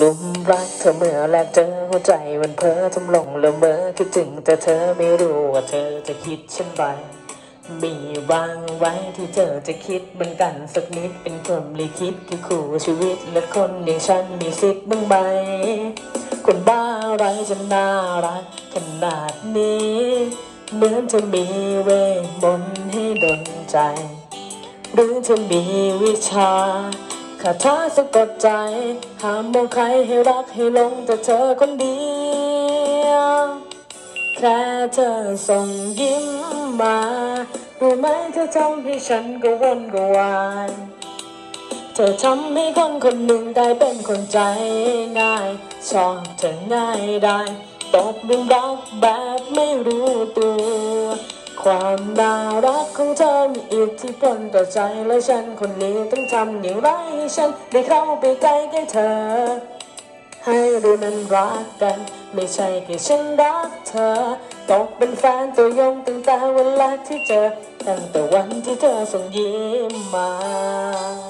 ลุมรักเธอเมื่อแรกเจอหัวใจมันเพ้อทำหลงละเมอคิดถึงแต่เธอไม่รู้ว่าเธอจะคิดเช่นไรมีวางไว้ที่เธอจะคิดเหมือนกันสักนิดเป็นคนลิขิตคือคู่ชีวิตและคนอย่างฉันมีสิทธิ์บ้างไหมคนบ้าอะไรจะน่ารักขนาดนี้เหมือนจะมีเวทมนต์ให้ดลใจ หรือจะมีวิชา คาถาสะกดใจ ห้ามมองใครให้รักให้หลงแต่เธอคนเดียว แค่เธอส่งยิ้มมา รู้ไหมเธอทำให้ฉันก็วนก็วาย เธอทำให้คนคนหนึ่งกลายเป็นคนใจง่าย ชอบเธอง่ายได้ตกหลุมรักแบบไม่รู้ ความน่ารักของเธอมีอิทธิพลต่อใจและฉันคนนี้ต้องทำอย่างไรให้ฉันได้เข้าไปใกล้ใกล้เธอ ให้รู้นั้นรักกัน ไม่ใช่แค่ฉันรักเธอตกเป็นแฟนตัวยงตั้งแต่วันแรกที่เจอตั้งแต่วันที่เธอส่งยิ้มมา